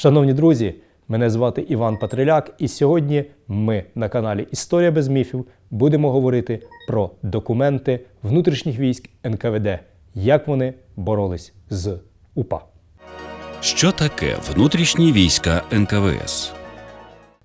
Шановні друзі, мене звати Іван Патриляк, і сьогодні ми на каналі Історія без міфів будемо говорити про документи внутрішніх військ НКВД, як вони боролись з УПА. Що таке внутрішні війська НКВС?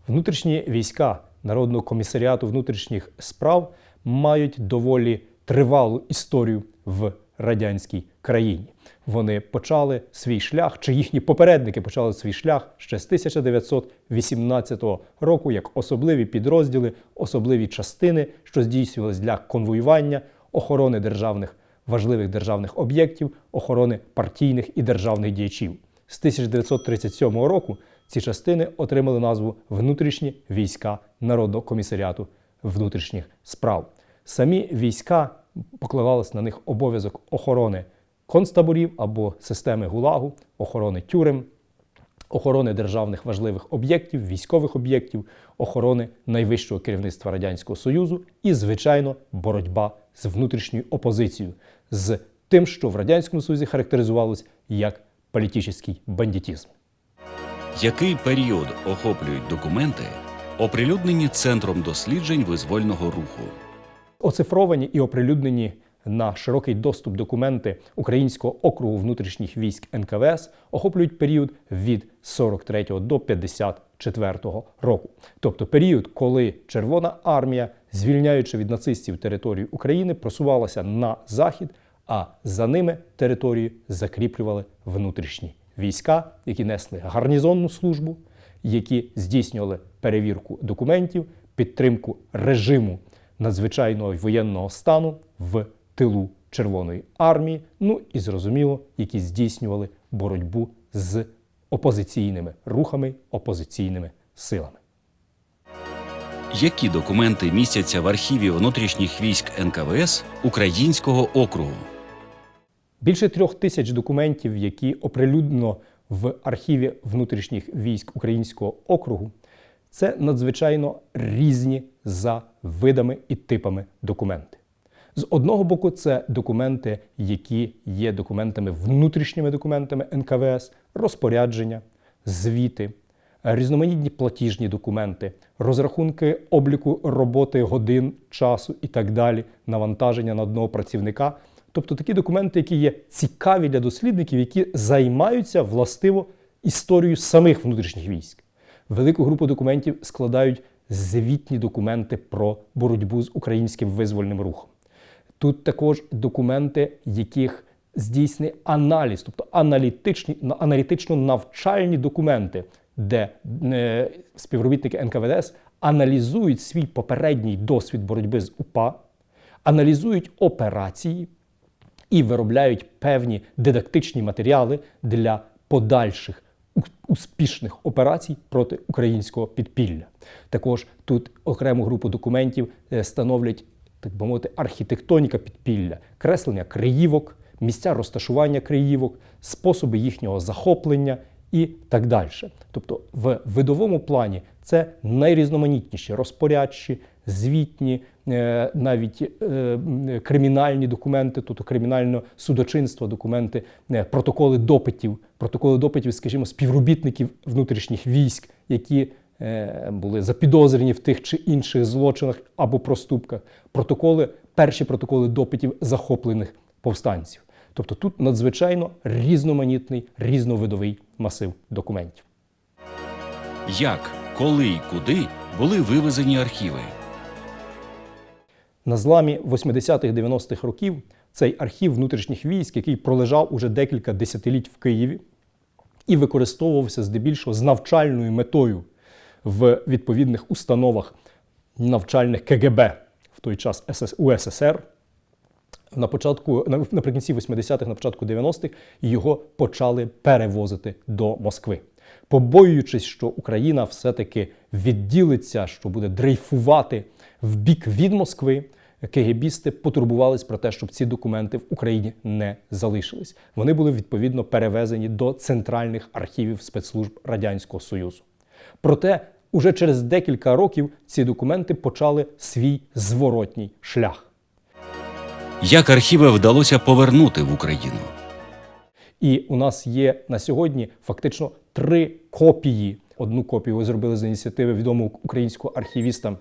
Внутрішні війська Народного комісаріату внутрішніх справ мають доволі тривалу історію в радянській країні. Вони почали свій шлях, чи їхні попередники почали свій шлях ще з 1918 року як особливі підрозділи, особливі частини, що здійснювалися для конвоювання, охорони державних важливих державних об'єктів, охорони партійних і державних діячів. З 1937 року ці частини отримали назву Внутрішні війська Народного комісаріату внутрішніх справ. Самі війська покладалися на них обов'язок охорони концтаборів або системи ГУЛАГу, охорони тюрем, охорони державних важливих об'єктів, військових об'єктів, охорони найвищого керівництва Радянського Союзу і, звичайно, боротьба з внутрішньою опозицією, з тим, що в Радянському Союзі характеризувалось як політичний бандитизм. Який період охоплюють документи, оприлюднені Центром досліджень визвольного руху? Оцифровані і оприлюднені на широкий доступ документи Українського округу внутрішніх військ НКВС охоплюють період від 43 до 54 року, тобто період, коли Червона армія, звільняючи від нацистів територію України, просувалася на захід, а за ними територію закріплювали внутрішні війська, які несли гарнізонну службу, які здійснювали перевірку документів, підтримку режиму надзвичайного воєнного стану в тилу Червоної армії, ну і зрозуміло, які здійснювали боротьбу з опозиційними рухами, опозиційними силами. Які документи містяться в архіві внутрішніх військ НКВС Українського округу? Більше трьох тисяч документів, які оприлюднено в архіві внутрішніх військ Українського округу, це надзвичайно різні за видами і типами документи. З одного боку, це документи, які є документами, внутрішніми документами НКВС, розпорядження, звіти, різноманітні платіжні документи, розрахунки обліку роботи годин, часу і так далі, навантаження на одного працівника. Тобто такі документи, які є цікаві для дослідників, які займаються властиво історією самих внутрішніх військ. Велику групу документів складають звітні документи про боротьбу з українським визвольним рухом. Тут також документи, яких здійснений аналіз, тобто аналітичні, аналітично-навчальні документи, де е, співробітники НКВДС аналізують свій попередній досвід боротьби з УПА, аналізують операції і виробляють певні дидактичні матеріали для подальших успішних операцій проти українського підпілля. Також тут окрему групу документів е, становлять так би мовити, архітектоніка підпілля, креслення криївок, місця розташування криївок, способи їхнього захоплення і так далі. Тобто, в видовому плані це найрізноманітніші розпорядчі, звітні, е, навіть е, кримінальні документи, тобто кримінальне судочинство, документи, е, протоколи допитів, протоколи допитів, скажімо, співробітників внутрішніх військ, які були запідозрені в тих чи інших злочинах або проступках, протоколи, перші протоколи допитів захоплених повстанців. Тобто тут надзвичайно різноманітний різновидовий масив документів. Як, коли і куди були вивезені архіви? На зламі 80-х-90-х років цей архів внутрішніх військ, який пролежав уже декілька десятиліть в Києві і використовувався здебільшого з навчальною метою в відповідних установах навчальних КГБ в той час УССР. На початку, наприкінці 80-х, на початку 90-х його почали перевозити до Москви, побоюючись, що Україна все-таки відділиться, що буде дрейфувати в бік від Москви. КГБісти потурбувались про те, щоб ці документи в Україні не залишились. Вони були відповідно перевезені до центральних архівів спецслужб Радянського Союзу. Проте уже через декілька років ці документи почали свій зворотній шлях. Як архіви вдалося повернути в Україну? І у нас є на сьогодні фактично три копії. Одну копію зробили за ініціативи відомого українського архівіста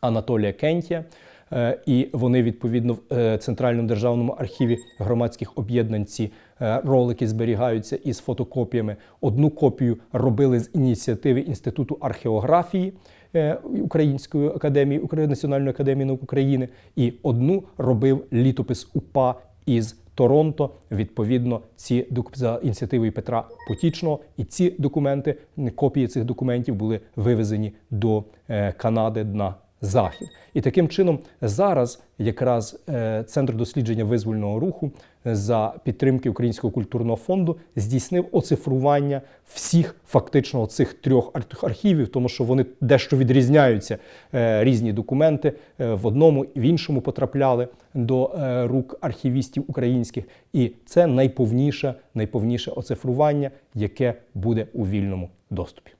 Анатолія Кентія. Е, І вони відповідно в е, Центральному державному архіві громадських об'єднань ці ролики зберігаються із фотокопіями. Одну копію робили з ініціативи Інституту археографії е, Української академії Національної академії наук України, і одну робив літопис УПА із Торонто. Відповідно, ці за ініціативою Петра Потічного, і ці документи, копії цих документів були вивезені до е, Канади на захід. І таким чином зараз якраз е, Центр дослідження визвольного руху е, за підтримки Українського культурного фонду здійснив оцифрування всіх фактично цих трьох ар- архівів, тому що вони дещо відрізняються. Е, Різні документи в одному і в іншому потрапляли до рук архівістів українських. І це найповніше, найповніше оцифрування, яке буде у вільному доступі.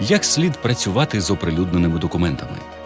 Як слід працювати з оприлюдненими документами?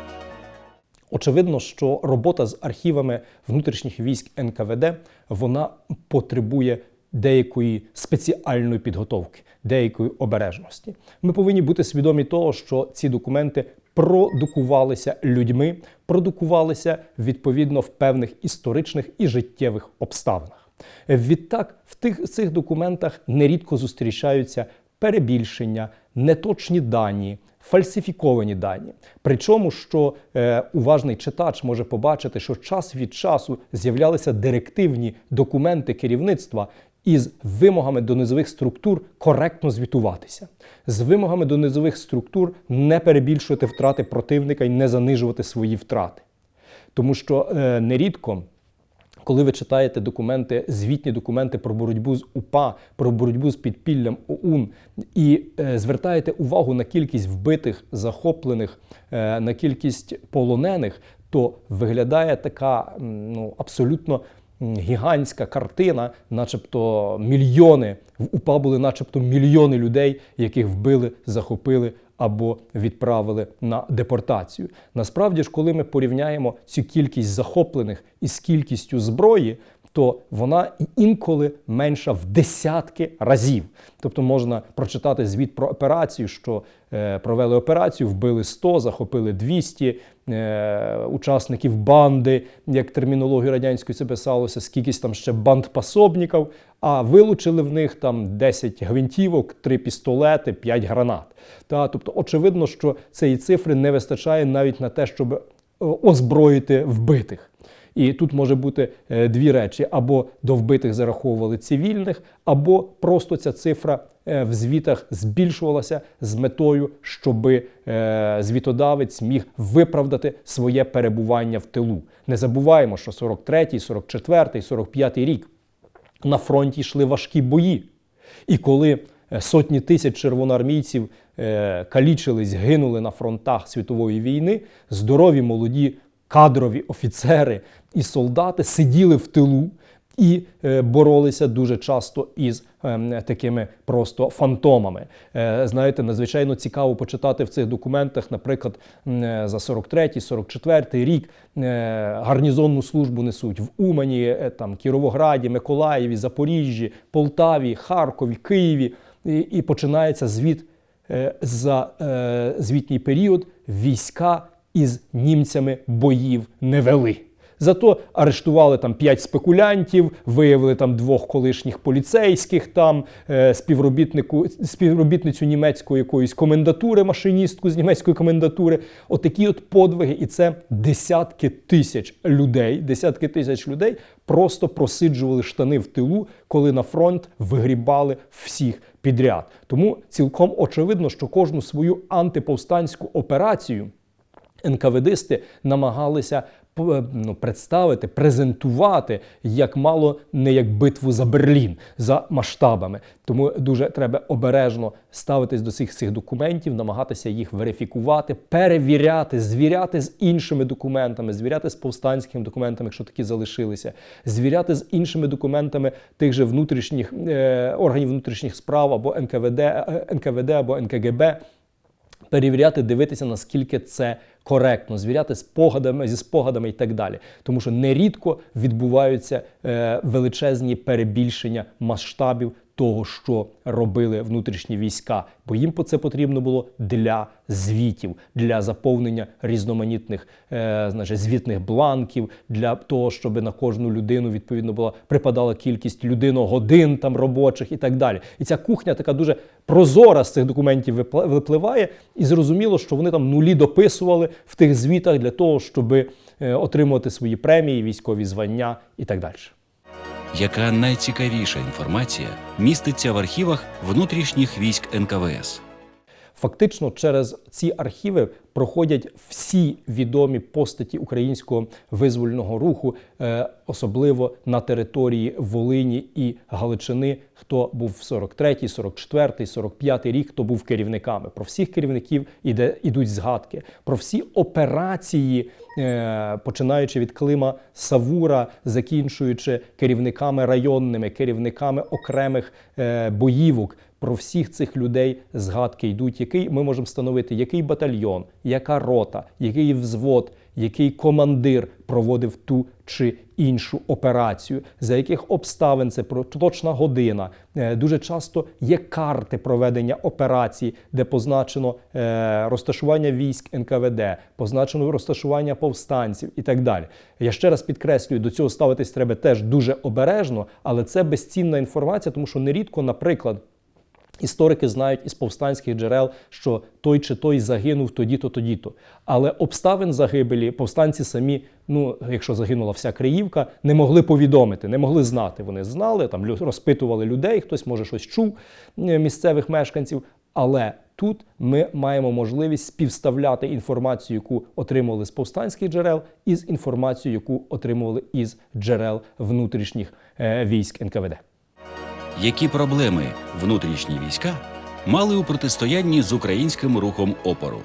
Очевидно, що робота з архівами внутрішніх військ НКВД вона потребує деякої спеціальної підготовки, деякої обережності. Ми повинні бути свідомі того, що ці документи продукувалися людьми, продукувалися відповідно в певних історичних і життєвих обставинах. Відтак, в тих цих документах нерідко зустрічаються перебільшення, неточні дані, фальсифіковані дані. Причому, що е, уважний читач може побачити, що час від часу з'являлися директивні документи керівництва із вимогами до низових структур коректно звітуватися, з вимогами до низових структур не перебільшувати втрати противника і не занижувати свої втрати. Тому що е, нерідко коли ви читаєте документи, звітні документи про боротьбу з УПА, про боротьбу з підпіллям ОУН, і е, звертаєте увагу на кількість вбитих, захоплених, е, на кількість полонених, то виглядає така ну, абсолютно гігантська картина, начебто мільйони. В УПА були, начебто мільйони людей, яких вбили, захопили або відправили на депортацію. Насправді ж, коли ми порівняємо цю кількість захоплених із кількістю зброї, то вона інколи менша в десятки разів. Тобто можна прочитати звіт про операцію, що е, провели операцію, вбили 100, захопили 200 е, учасників банди, як термінологію радянською це писалося, скількись там ще бандпособників, а вилучили в них там 10 гвинтівок, 3 пістолети, 5 гранат. Та, тобто, очевидно, що цієї цифри не вистачає навіть на те, щоб е, озброїти вбитих. І тут може бути е, дві речі: або до вбитих зараховували цивільних, або просто ця цифра е, в звітах збільшувалася з метою, щоб звітодавець міг виправдати своє перебування в тилу. Не забуваємо, що 43-й, 44-й, 45-й рік на фронті йшли важкі бої. І коли е, сотні тисяч червоноармійців е, калічились, гинули на фронтах світової війни, здорові молоді кадрові офіцери і солдати сиділи в тилу і е, боролися дуже часто із е, такими просто фантомами. Е, знаєте, надзвичайно цікаво почитати в цих документах, наприклад, за 43-й, 44-й рік гарнізонну службу несуть в Умані, там Кіровограді, Миколаєві, Запоріжжі, Полтаві, Харкові, Києві. І, і починається звіт за звітній період війська із німцями боїв не вели. Зато арештували там п'ять спекулянтів, виявили там двох колишніх поліцейських, там е, співробітнику, співробітницю німецької якоїсь комендатури, машиністку з німецької комендатури. Отакі от подвиги, і це десятки тисяч людей, десятки тисяч людей просто просиджували штани в тилу, коли на фронт вигрібали всіх підряд. Тому цілком очевидно, що кожну свою антиповстанську операцію НКВДисти намагалися ну, представити, презентувати як мало не як битву за Берлін за масштабами. Тому дуже треба обережно ставитись до цих цих документів, намагатися їх верифікувати, перевіряти, звіряти з іншими документами, звіряти з повстанськими документами, якщо такі залишилися, звіряти з іншими документами тих же внутрішніх е, органів внутрішніх справ або НКВД, е, НКВД або НКГБ перевіряти, дивитися, наскільки це коректно, звіряти спогадами зі спогадами і так далі. Тому що нерідко відбуваються е, величезні перебільшення масштабів того, що робили внутрішні війська, бо їм по це потрібно було для звітів, для заповнення різноманітних е, значить, звітних бланків, для того, щоб на кожну людину відповідно була припадала кількість людиногодин там робочих і так далі. І ця кухня така дуже прозора з цих документів випливає, і зрозуміло, що вони там нулі дописували в тих звітах для того, щоб е, отримувати свої премії, військові звання і так далі. Яка найцікавіша інформація міститься в архівах внутрішніх військ НКВС? Фактично, через ці архіви проходять всі відомі постаті українського визвольного руху, е, особливо на території Волині і Галичини, хто був в 43-й, 44-й, 45-й рік, хто був керівниками. Про всіх керівників іде, ідуть згадки. Про всі операції, е, починаючи від Клима Савура, закінчуючи керівниками районними, керівниками окремих е, боївок. Про всіх цих людей згадки йдуть, який ми можемо встановити, який батальйон, яка рота, який взвод, який командир проводив ту чи іншу операцію, за яких обставин це точна година. Е, Дуже часто є карти проведення операцій, де позначено е, розташування військ НКВД, позначено розташування повстанців і так далі. Я ще раз підкреслюю, до цього ставитись треба теж дуже обережно, але це безцінна інформація, тому що нерідко, наприклад. Історики знають із повстанських джерел, що той чи той загинув тоді-то, тоді-то. Але обставин загибелі повстанці самі, ну якщо загинула вся Криївка, не могли повідомити, не могли знати. Вони знали, там розпитували людей, хтось може щось чув місцевих мешканців. Але тут ми маємо можливість співставляти інформацію, яку отримували з повстанських джерел, із інформацією, яку отримували із джерел внутрішніх е, військ НКВД. Які проблеми внутрішні війська мали у протистоянні з українським рухом опору?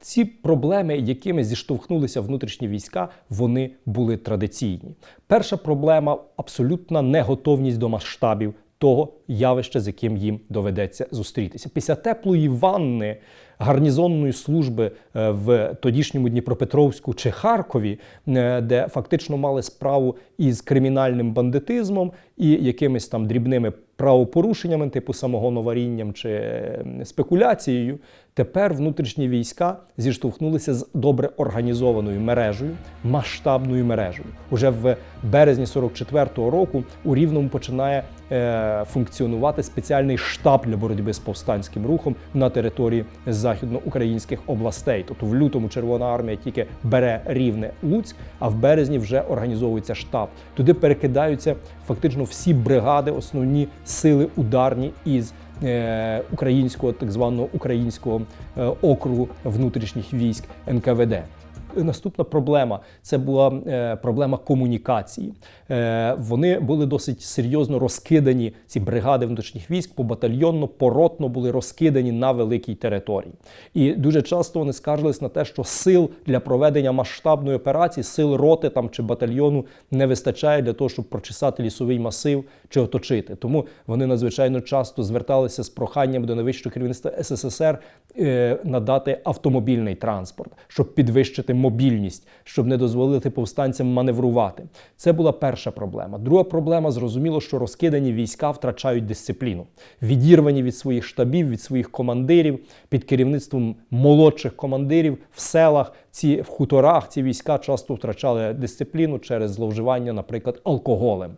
Ці проблеми, якими зіштовхнулися внутрішні війська, вони були традиційні. Перша проблема абсолютна неготовність до масштабів того явища, з яким їм доведеться зустрітися. Після теплої ванни гарнізонної служби е, в тодішньому Дніпропетровську чи Харкові, е, де фактично мали справу із кримінальним бандитизмом і якимись там дрібними правопорушеннями, типу самогоноварінням чи е, спекуляцією. Тепер внутрішні війська зіштовхнулися з добре організованою мережею, масштабною мережею. Уже в березні 44-го року у Рівному починає е, функціонувати спеціальний штаб для боротьби з повстанським рухом на території західноукраїнських областей. Тобто в лютому Червона армія тільки бере рівне Луцьк, а в березні вже організовується штаб. Туди перекидаються фактично всі бригади, основні сили ударні із е, українського так званого українського е, округу внутрішніх військ НКВД. Наступна проблема це була е, проблема комунікації. Е, вони були досить серйозно розкидані. Ці бригади внутрішніх військ побатальйонно, поротно були розкидані на великій території. І дуже часто вони скаржились на те, що сил для проведення масштабної операції, сил роти там чи батальйону не вистачає для того, щоб прочесати лісовий масив чи оточити. Тому вони надзвичайно часто зверталися з проханням до найвищого керівництва СССР е, надати автомобільний транспорт, щоб підвищити мобільність, щоб не дозволити повстанцям маневрувати. Це була перша проблема. Друга проблема зрозуміло, що розкидані війська втрачають дисципліну, відірвані від своїх штабів, від своїх командирів, під керівництвом молодших командирів в селах. Ці в хуторах ці війська часто втрачали дисципліну через зловживання, наприклад, алкоголем.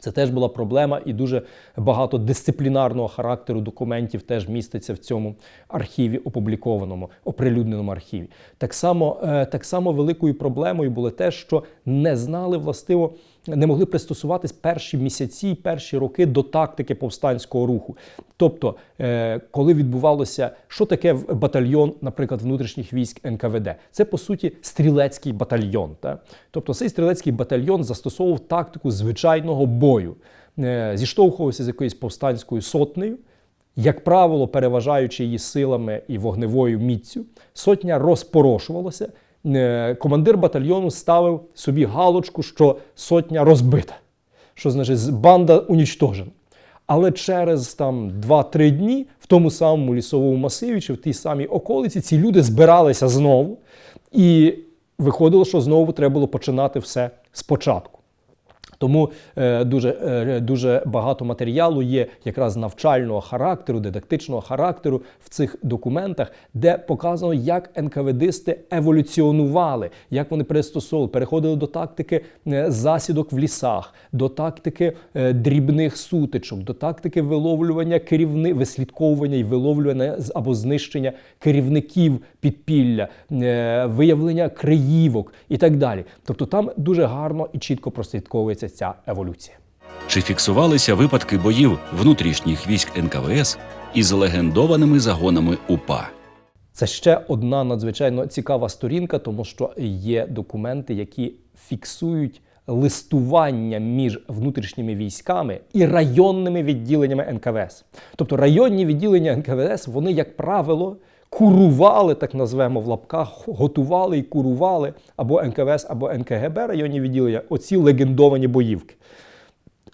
Це теж була проблема, і дуже багато дисциплінарного характеру документів теж міститься в цьому архіві, опублікованому, оприлюдненому архіві. Так само, е, так само великою проблемою було те, що не знали властиво, не могли пристосуватись перші місяці, перші роки до тактики повстанського руху. Тобто, е, коли відбувалося, що таке батальйон, наприклад, внутрішніх військ НКВД, це по суті стрілецький батальйон. Та? Тобто цей стрілецький батальйон застосовував тактику звичайного бою, Е, зіштовхувався з якоюсь повстанською сотнею, як правило, переважаючи її силами і вогневою міцю, сотня розпорошувалася. Е, Командир батальйону ставив собі галочку, що сотня розбита, що значить банда унічтожена. Але через там 2-3 дні в тому самому лісовому масиві чи в тій самій околиці ці люди збиралися знову, і виходило, що знову треба було починати все спочатку. Тому е, дуже, е, дуже багато матеріалу є якраз навчального характеру, дидактичного характеру в цих документах, де показано, як НКВДисти еволюціонували, як вони пристосовували, переходили до тактики е, засідок в лісах, до тактики дрібних сутичок, до тактики виловлювання керівни, вислідковування і виловлювання або знищення керівників підпілля, виявлення криївок і так далі. Тобто там дуже гарно і чітко прослідковується ця еволюція. Чи фіксувалися випадки боїв внутрішніх військ НКВС із легендованими загонами УПА? Це ще одна надзвичайно цікава сторінка, тому що є документи, які фіксують листування між внутрішніми військами і районними відділеннями НКВС. Тобто районні відділення НКВС, вони, як правило, курували, так назвемо в лапках, готували і курували або НКВС, або НКГБ районні відділення, оці легендовані боївки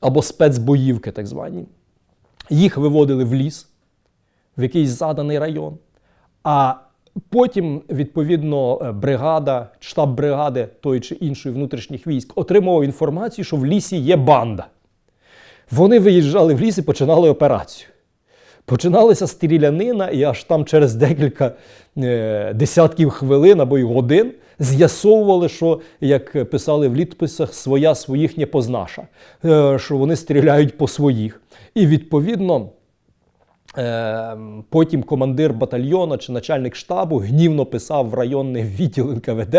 або спецбоївки, так звані. Їх виводили в ліс, в якийсь заданий район. А потім, відповідно, е, бригада, штаб бригади тої чи іншої внутрішніх військ отримував інформацію, що в лісі є банда. Вони виїжджали в ліс і починали операцію. Починалася стрілянина, і аж там через декілька е, десятків хвилин або й годин з'ясовували, що, як писали в літописах, своя своїх познаша, е, що вони стріляють по своїх. І відповідно. Е, Потім командир батальйону чи начальник штабу гнівно писав в районний відділ НКВД,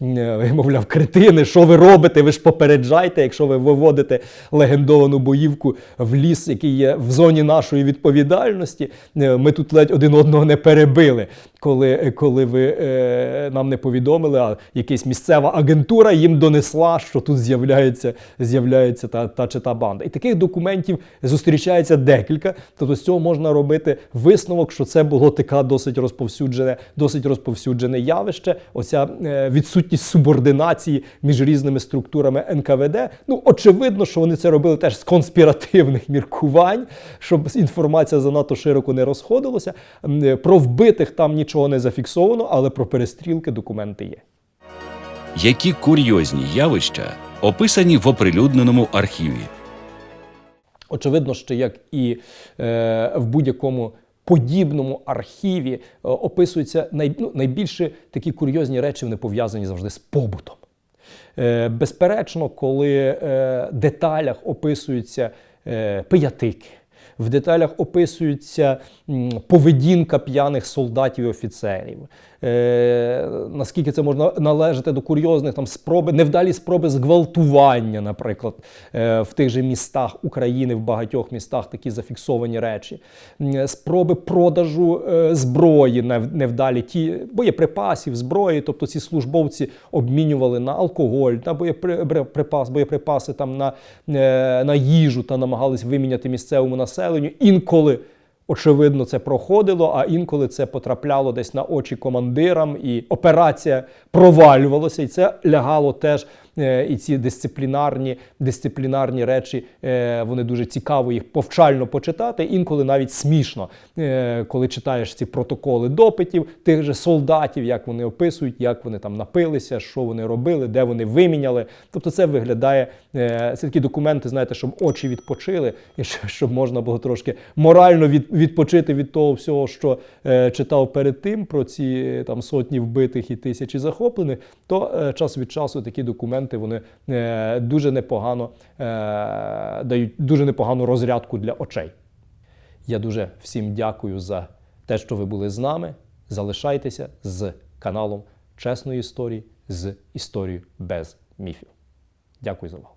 мовляв, вимовляв, кретини, що ви робите? Ви ж попереджайте, якщо ви виводите легендовану боївку в ліс, який є в зоні нашої відповідальності. Е, Ми тут ледь один одного не перебили, коли, коли ви е, нам не повідомили, а якась місцева агентура їм донесла, що тут з'являється, з'являється та, та чи та банда. І таких документів зустрічається декілька. Тобто з цього можна робити висновок, що це було таке досить розповсюджене, досить розповсюджене явище. Оця е, відсутність субординації між різними структурами НКВД. Ну, очевидно, що вони це робили теж з конспіративних міркувань, щоб інформація занадто широко не розходилася. Е, Про вбитих там нічого не зафіксовано, але про перестрілки документи є. Які курйозні явища описані в оприлюдненому архіві? Очевидно, що як і е, в будь-якому подібному архіві е, описуються най, ну, найбільше такі курйозні речі, вони пов'язані завжди з побутом. Е, безперечно, коли е, в деталях описуються е, пиятики, в деталях описується поведінка п'яних солдатів і офіцерів. Е, наскільки це можна належати до курйозних там спроби, невдалі спроби зґвалтування, наприклад, е, в тих же містах України, в багатьох містах такі зафіксовані речі, М, спроби продажу е, зброї нев- невдалі, ті боєприпасів, зброї, тобто ці службовці обмінювали на алкоголь, на боєприпас, боєприпаси там на, е, на їжу та намагались виміняти місцевому населенню. Інколи Очевидно, це проходило, а інколи це потрапляло десь на очі командирам, і операція провалювалася, і це лягало теж. Е, І ці дисциплінарні, дисциплінарні речі е, вони дуже цікаво їх повчально почитати. Інколи навіть смішно, е, коли читаєш ці протоколи допитів тих же солдатів, як вони описують, як вони там напилися, що вони робили, де вони виміняли. Тобто, це виглядає це такі документи, знаєте, щоб очі відпочили, і щоб можна було трошки морально від, відпочити від того всього, що читав перед тим про ці там сотні вбитих і тисячі захоплених, то час від часу такі документи вони е, дуже непогано е, дають дуже непогану розрядку для очей. Я дуже всім дякую за те, що ви були з нами. Залишайтеся з каналом Чесної історії з історією без міфів. Дякую за увагу.